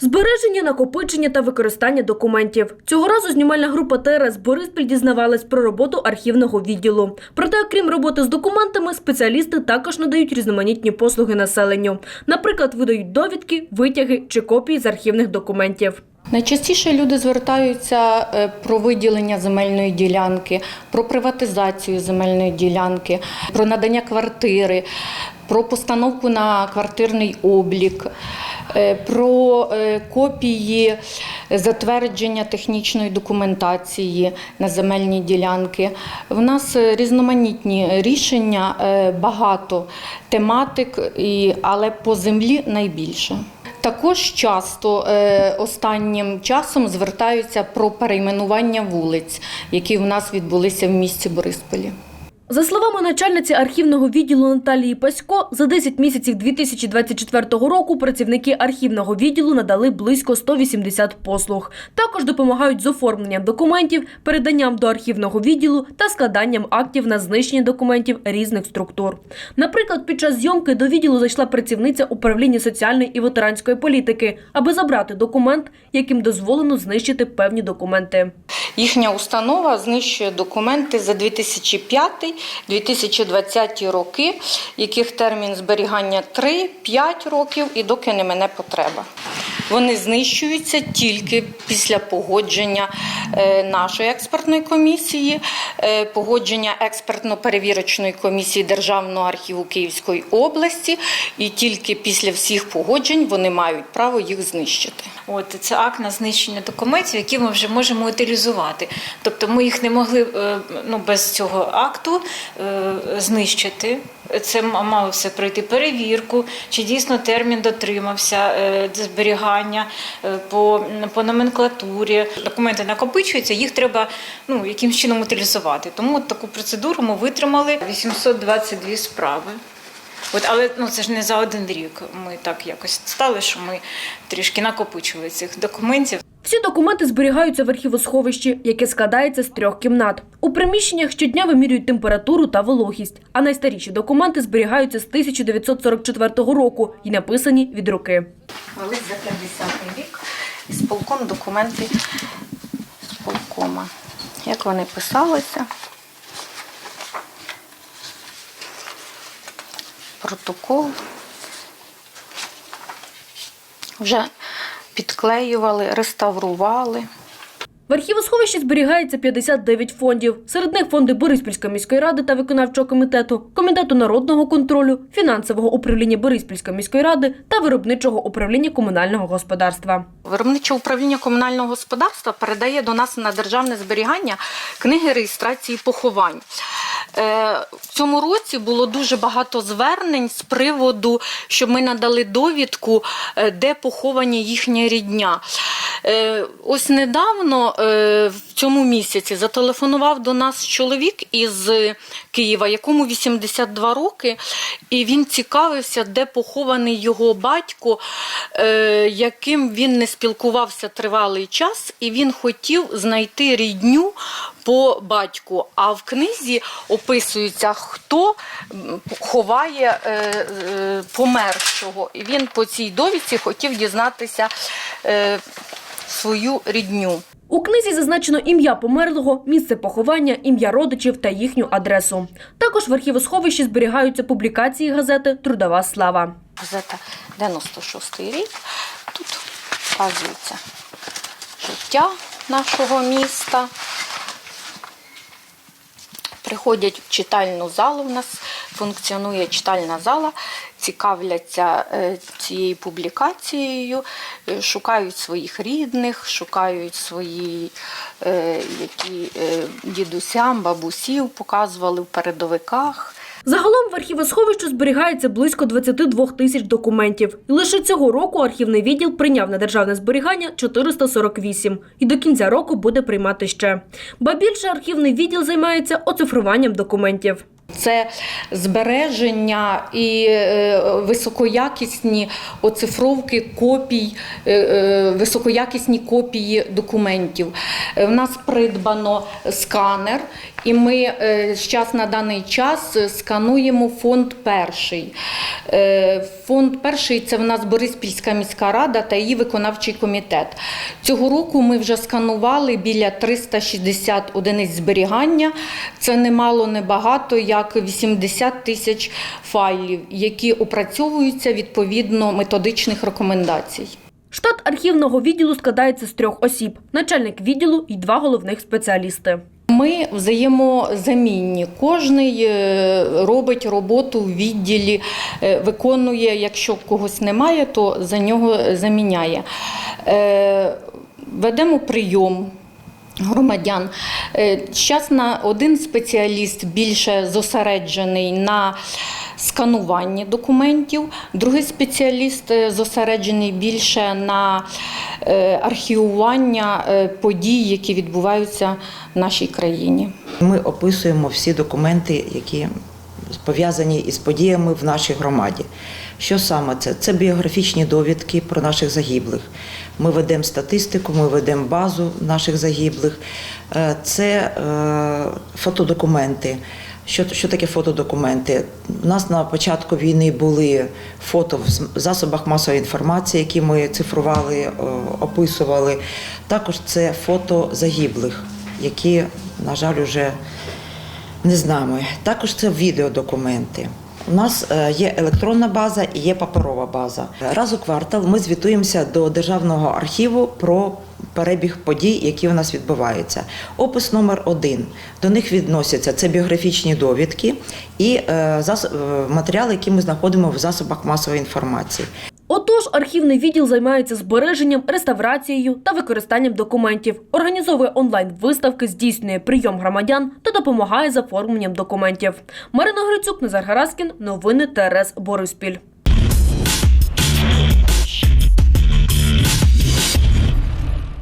Збереження, накопичення та використання документів. Цього разу знімальна група ТРС Бориспіль дізнавалась про роботу архівного відділу. Проте, окрім роботи з документами, спеціалісти також надають різноманітні послуги населенню. Наприклад, видають довідки, витяги чи копії з архівних документів. Найчастіше люди звертаються е, про виділення земельної ділянки, про приватизацію земельної ділянки, про надання квартири, про постановку на квартирний облік, про е, копії затвердження технічної документації на земельні ділянки. В нас е, різноманітні рішення, е, багато тематик, але по землі найбільше. Також часто е, останнім часом звертаються про перейменування вулиць, які в нас відбулися в місті Борисполі. За словами начальниці архівного відділу Наталії Пасько, за 10 місяців 2024 року працівники архівного відділу надали близько 180 послуг. Також допомагають з оформленням документів, переданням до архівного відділу та складанням актів на знищення документів різних структур. Наприклад, під час зйомки до відділу зайшла працівниця управління соціальної і ветеранської політики, аби забрати документ, яким дозволено знищити певні документи. Їхня установа знищує документи за 2005-2020 роки, яких термін зберігання 3-5 років і доки не мене потреба. Вони знищуються тільки після погодження е, нашої експертної комісії, е, погодження експертно-перевірочної комісії Державного архіву Київської області, і тільки після всіх погоджень вони мають право їх знищити. От це акт на знищення документів, які ми вже можемо утилізувати. Тобто ми їх не могли е, ну, без цього акту е, знищити. Це мало все пройти перевірку, чи дійсно термін дотримався е, зберігання по, по номенклатурі. Документи накопичуються, їх треба ну, якимсь чином утилізувати. Тому таку процедуру ми витримали 822 справи. От, але ну це ж не за один рік. Ми так якось стали, що ми трішки накопичили цих документів. Всі документи зберігаються в архівосховищі, яке складається з трьох кімнат. У приміщеннях щодня вимірюють температуру та вологість, а найстаріші документи зберігаються з 1944 року і написані від руки. Велись за 50 рік із полком документи з полкома. Як вони писалися? Протокол. Вже підклеювали, реставрували. В архівосховищі зберігається 59 фондів. Серед них фонди Бориспільської міської ради та виконавчого комітету, комітету народного контролю, фінансового управління Бориспільської міської ради та виробничого управління комунального господарства. Виробниче управління комунального господарства передає до нас на державне зберігання книги реєстрації поховань. Е, В цьому році було дуже багато звернень з приводу, щоб ми надали довідку, е, де поховані їхня рідня. Е, Ось недавно, в цьому місяці, зателефонував до нас чоловік із Києва, якому 82 роки, і він цікавився, де похований його батько, яким він не спілкувався тривалий час, і він хотів знайти рідню по батьку. А в книзі описується, хто ховає е, е, помершого. І він по цій довідці хотів дізнатися е, свою рідню. У книзі зазначено ім'я померлого, місце поховання, ім'я родичів та їхню адресу. Також в архівосховищі зберігаються публікації газети Трудова слава. Газета 96 рік. Тут вказується життя нашого міста. Приходять в читальну залу. У нас функціонує читальна зала, цікавляться е, цією публікацією, е, шукають своїх рідних, шукають свої, е, які дідусям, бабусів показували в передовиках. Загалом в архівосховищі зберігається близько 22 тисяч документів. І лише цього року архівний відділ прийняв на державне зберігання 448. І до кінця року буде приймати ще. Ба більше архівний відділ займається оцифруванням документів. Це збереження і е, високоякісні оцифровки копій, е, е, високоякісні копії документів. В нас придбано сканер, і ми зараз на даний час скануємо фонд перший. Фонд перший це в нас Бориспільська міська рада та її виконавчий комітет. Цього року ми вже сканували біля 360 одиниць зберігання. Це немало небагато, як 80 тисяч файлів, які опрацьовуються відповідно методичних рекомендацій. Штат архівного відділу складається з трьох осіб: начальник відділу і два головних спеціалісти. Ми взаємозамінні. Кожний е, робить роботу в відділі, е, виконує, якщо когось немає, то за нього заміняє. Е, Ведемо прийом. Громадян. Зараз на один спеціаліст більше зосереджений на скануванні документів, другий спеціаліст е, зосереджений більше на е, архівування е, подій, які відбуваються в нашій країні. Ми описуємо всі документи, які пов'язані із подіями в нашій громаді. Що саме це? Це біографічні довідки про наших загиблих. Ми ведемо статистику, ми ведемо базу наших загиблих. Е, Це е, фотодокументи. Що, що таке фотодокументи? У нас на початку війни були фото в засобах масової інформації, які ми цифрували, описували. Також це фото загиблих, які, на жаль, вже не з нами. Також це відеодокументи. У нас е, є електронна база і є паперова база. Раз у квартал ми звітуємося до державного архіву про перебіг подій, які у нас відбуваються. Опис номер один. До них відносяться це біографічні довідки і е, е, матеріали, які ми знаходимо в засобах масової інформації. Отож, архівний відділ займається збереженням, реставрацією та використанням документів, організовує онлайн-виставки, здійснює прийом громадян та допомагає з оформленням документів. Марина Грицюк, Назар Гараскін, новини ТРС Бориспіль.